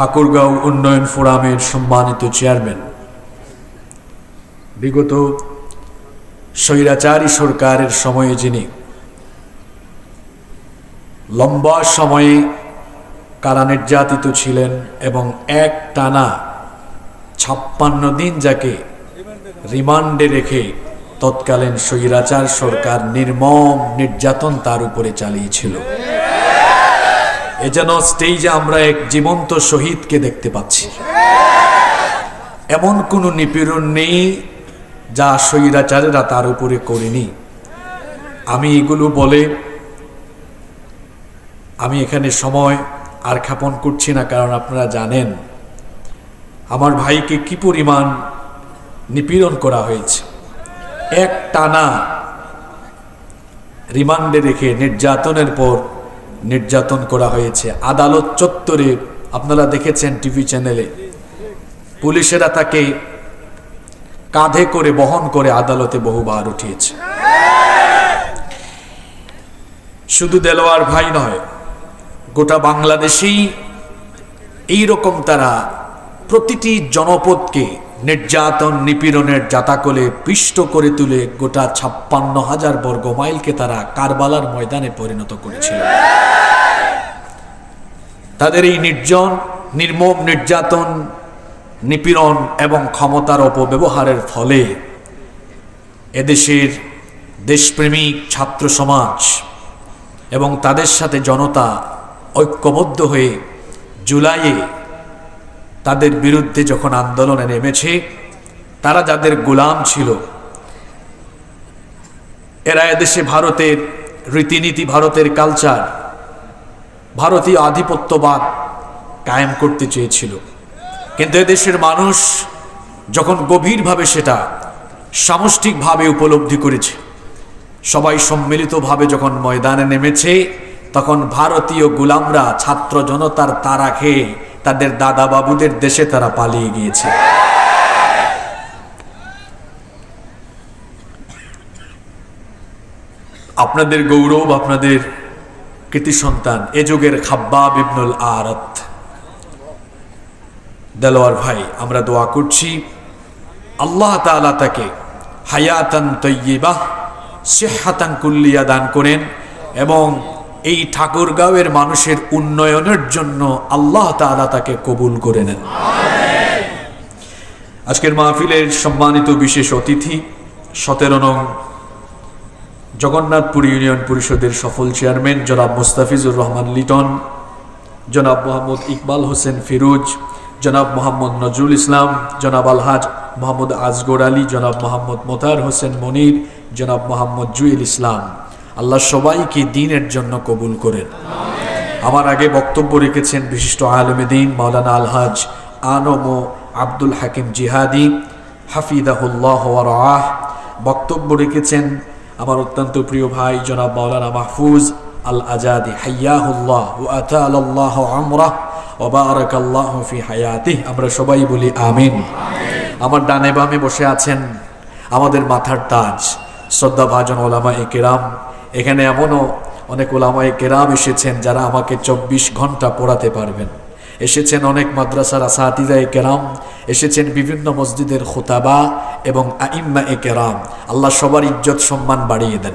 ঠাকুরগাঁও উন্নয়ন ফোরামের সম্মানিত চেয়ারম্যান। বিগত স্বৈরাচারী সরকারের সময়ে যিনি লম্বা সময়ে কারা নির্যাতিত ছিলেন এবং এক টানা ছাপ্পান্ন দিন যাকে রিমান্ডে রেখে তৎকালীন স্বৈরাচার সরকার নির্মম নির্যাতন তার উপরে চালিয়েছিল। এ যেন স্টেজে আমরা এক জীবন্ত শহীদকে দেখতে পাচ্ছি। এমন কোনো নিপীড়ন নেই যা স্বৈরাচারেরা তার উপরে করেনি। আমি এগুলো বলে আমি এখানে সময় আর ক্ষেপণ করছি না, কারণ আপনারা জানেন আমার ভাইকে কি পরিমাণ নিপীড়ন করা হয়েছে। এক টানা রিমান্ডে রেখে নির্যাতনের পর নির্যাতন করা হয়েছে। আদালত চত্বরে, আপনারা দেখেছেন টিভি চ্যানেলে, পুলিশেরা তাকে কাঁধে করে, বহন করে আদালতে বহুবার উঠিয়েছে। শুধু দেলোয়ার ভাই নয়, গোটা বাংলাদেশেই এইরকম তারা প্রতিটি জনপদকে নির্যাতন নিপীড়নের জাতাকলে পিষ্ট করে তুলে গোটা ছাপ্পান্ন হাজার বর্গ মাইলকে তারা কারবালার ময়দানে পরিণত করেছিল। তাদের এই নির্জন, নির্মম নির্যাতন, নিপীড়ন এবং ক্ষমতার অপব্যবহারের ফলে এদেশের দেশপ্রেমিক ছাত্র সমাজ এবং তাদের সাথে জনতা ঐক্যবদ্ধ হয়ে জুলাইয়ে তাদের বিরুদ্ধে যখন আন্দোলনে নেমেছে, তারা যাদের গোলাম ছিল, এরা এদেশে ভারতের রীতিনীতি, ভারতের কালচার ভারতীয় আধিপত্যবাদ কায়েম করতে চেয়েছিল। কিন্তু এদেশের মানুষ যখন গভীরভাবে সেটা সামষ্টিকভাবে উপলব্ধি করেছে, সবাই সম্মিলিতভাবে যখন ময়দানে নেমেছে, তখন ভারতীয় গুলামরা, ছাত্র জনতার তারা খেয়ে তাদের দাদা বাবুদের দেশে তারা পালিয়ে গিয়েছে। আপনাদের গৌরব, আপনাদের কৃতি সন্তান, এ যুগের খাব্বাব ইবনুল আরত। দেলোয়ার ভাই, আমরা দোয়া করছি, আল্লাহ তাআলা তাকে হায়াতান তৈবাহ সেহাতান কুল্লিয়া দান করেন এবং এই ঠাকুরগাঁওয়ের মানুষের উন্নয়নের জন্য আল্লাহ তাআলা তাকে কবুল করে নেন। আজকের মাহফিলের সম্মানিত বিশেষ অতিথি, সতেরো নং জগন্নাথপুর ইউনিয়ন পরিষদের সফল চেয়ারম্যান জনাব মুস্তাফিজুর রহমান লিটন, জনাব মোহাম্মদ ইকবাল হোসেন ফিরোজ, জনাব মোহাম্মদ নজরুল ইসলাম, জনাব আলহাজ মোহাম্মদ আজগর আলী, জনাব মোহাম্মদ মোতার হোসেন মনির, জনাব মোহাম্মদ জুয়েল ইসলাম। আল্লাহ সবাইকে দিনের জন্য কবুল করেন। আমার আগে বক্তব্য রেখেছেন বিশিষ্ট আলমে দিন মাওলানা আলহাজ আনম আব্দুল হাকিম জিহাদি, হাফিদাহুল্লাহ আহ বক্তব্য রেখেছেন আমার অত্যন্ত প্রিয় ভাই জনাব মাওলানা মাহফুজ আল আজাদি হাইয়াহুল্লাহ ও আতাল্লাহ আমরাহ ওবারক আল্লাহ ফি হায়াতি আমরা সবাই বলি আমিন। আমার ডানে বামে বসে আছেন আমাদের মাথার তাজ শ্রদ্ধা ভাজন ওলামা এ কেরাম এখানে এমনও অনেক ওলামায় কেরাম এসেছেন যারা আমাকে চব্বিশ ঘণ্টা পড়াতে পারবেন। এসেছেন অনেক মাদ্রাসার এ কেরাম, এসেছেন বিভিন্ন মসজিদের খোতাবা এবং আইম্মা এ কেরাম। আল্লাহ সবার ইজ্জত সম্মান বাড়িয়ে দেন।